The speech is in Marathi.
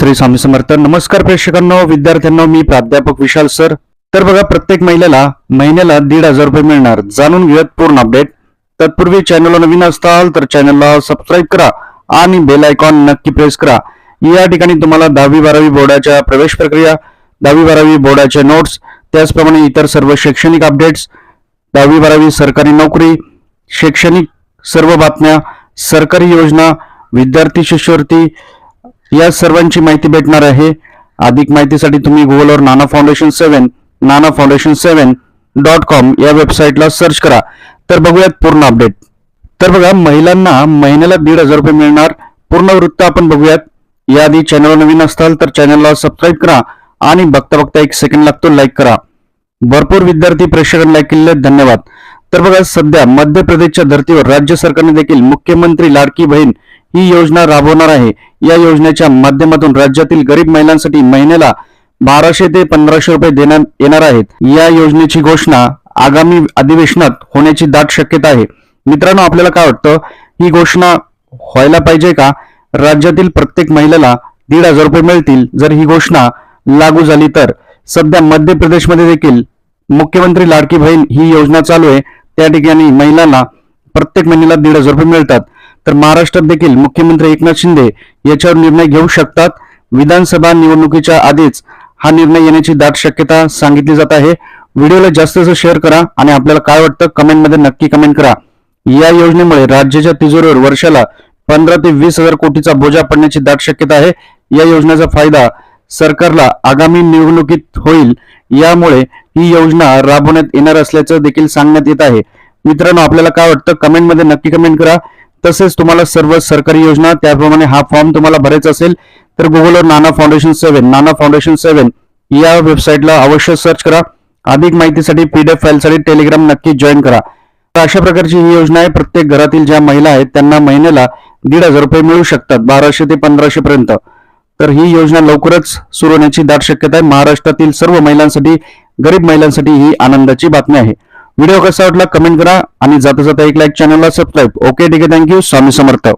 श्री स्वामी समर्थ. नमस्कार प्रेक्षकांनो विद्यार्थ्यांना मी प्राध्यापक विशाल सर. तर बघा प्रत्येक महिलेला महिन्याला दीड हजार रुपये मिळणार. जाणून घेऊयात पूर्ण अपडेट. तत्पूर्वी चॅनलला नवीन असताल तर चॅनलला सबस्क्राईब करा आणि बेल आयकॉन नक्की प्रेस करा. या ठिकाणी तुम्हाला दहावी बारावी बोर्डाच्या प्रवेश प्रक्रिया दहावी बारावी बोर्डाचे नोट्स त्याचप्रमाणे इतर सर्व शैक्षणिक अपडेट्स दहावी बारावी सरकारी नोकरी शैक्षणिक सर्व बातम्या सरकारी योजना विद्यार्थी शिष्यवृत्ती या सर्वांची माहिती भेटणार आहे. अधिक माहितीसाठी तुम्ही गुगलवर Nana foundation seven Nana foundation seven dot com या वेबसाईटला सर्च करा. तर बघूयात पूर्ण अपडेट तर बघा महिलांना महिन्याला दीड हजार रुपये मिळणार. पूर्ण वृत्त आपण बघूयात. याआधी चॅनल नवीन असताल तर चॅनलला सबस्क्राईब करा आणि बघता बघता एक सेकंड लागतो लाईक करा. भरपूर विद्यार्थी प्रेक्षकांना लाईक केलेले आहेत. धन्यवाद. तर बघा सध्या मध्य प्रदेशच्या धर्तीवर राज्य सरकारने देखील मुख्यमंत्री लाडकी बहीण ही योजना राबवणार आहे. या योजनेच्या माध्यमातून राज्यातील गरीब महिलांसाठी महिन्याला बाराशे ते पंधराशे रुपये देण्यात येणार आहेत. या योजनेची घोषणा आगामी अधिवेशनात होण्याची दाट शक्यता आहे. मित्रांनो आपल्याला काय वाटतं? ही घोषणा व्हायला पाहिजे का? राज्यातील प्रत्येक महिलेला दीड हजार रुपये मिळतील. जर ही घोषणा लागू झाली तर. सध्या मध्य प्रदेशमध्ये देखील मुख्यमंत्री लाडकी बहीण ही योजना चालू आहे. त्या ठिकाणी महिलांना प्रत्येक महिन्याला दीड हजार रुपये मिळतात. तर महाराष्ट्रात देखील मुख्यमंत्री एकनाथ शिंदे याच्यावर निर्णय घेऊ शकतात. विधानसभा निवडणुकीच्या आधीच हा निर्णय येण्याची दाट शक्यता सांगितली जात आहे. व्हिडिओला जास्त जास्त शेअर करा आणि आपल्याला काय वाटतं कमेंटमध्ये नक्की कमेंट करा. या योजनेमुळे राज्याच्या तिजोरीवर वर्षाला पंधरा ते वीस हजार कोटीचा बोजा पडण्याची दाट शक्यता आहे. या योजनेचा फायदा सरकारला आगामी निवडणुकीत होईल. यामुळे ही योजना राबवण्यात येणार असल्याचं देखील सांगण्यात येत आहे. मित्रांनो आपल्याला काय वाटतं? कमेंटमध्ये नक्की कमेंट करा. तसेच तुम्हाला सर्व सरकारी योजना त्याप्रमाणे हा फॉर्म तुम्हाला भरायचा असेल तर गुगलवर Nana foundation seven Nana foundation seven या वेबसाईटला अवश्य सर्च करा. अधिक माहितीसाठी पीडीएफ फाईलसाठी टेलिग्राम नक्की जॉईन करा. तर अशा प्रकारची ही योजना आहे. प्रत्येक घरातील ज्या महिला आहेत त्यांना महिन्याला दीड हजार रुपये मिळू शकतात बाराशे ते पंधराशे पर्यंत. तर ही योजना लवकरच सुरू होण्याची दाट शक्यता आहे. महाराष्ट्रातील सर्व महिलांसाठी गरीब महिलांसाठी ही आनंदाची बातमी आहे. व्हिडिओ कसा वाटला कमेंट करा आणि जाता जाता एक लाईक चॅनलला सबस्क्राईब ओके ठीक आहे. Thank you Swami Samarth.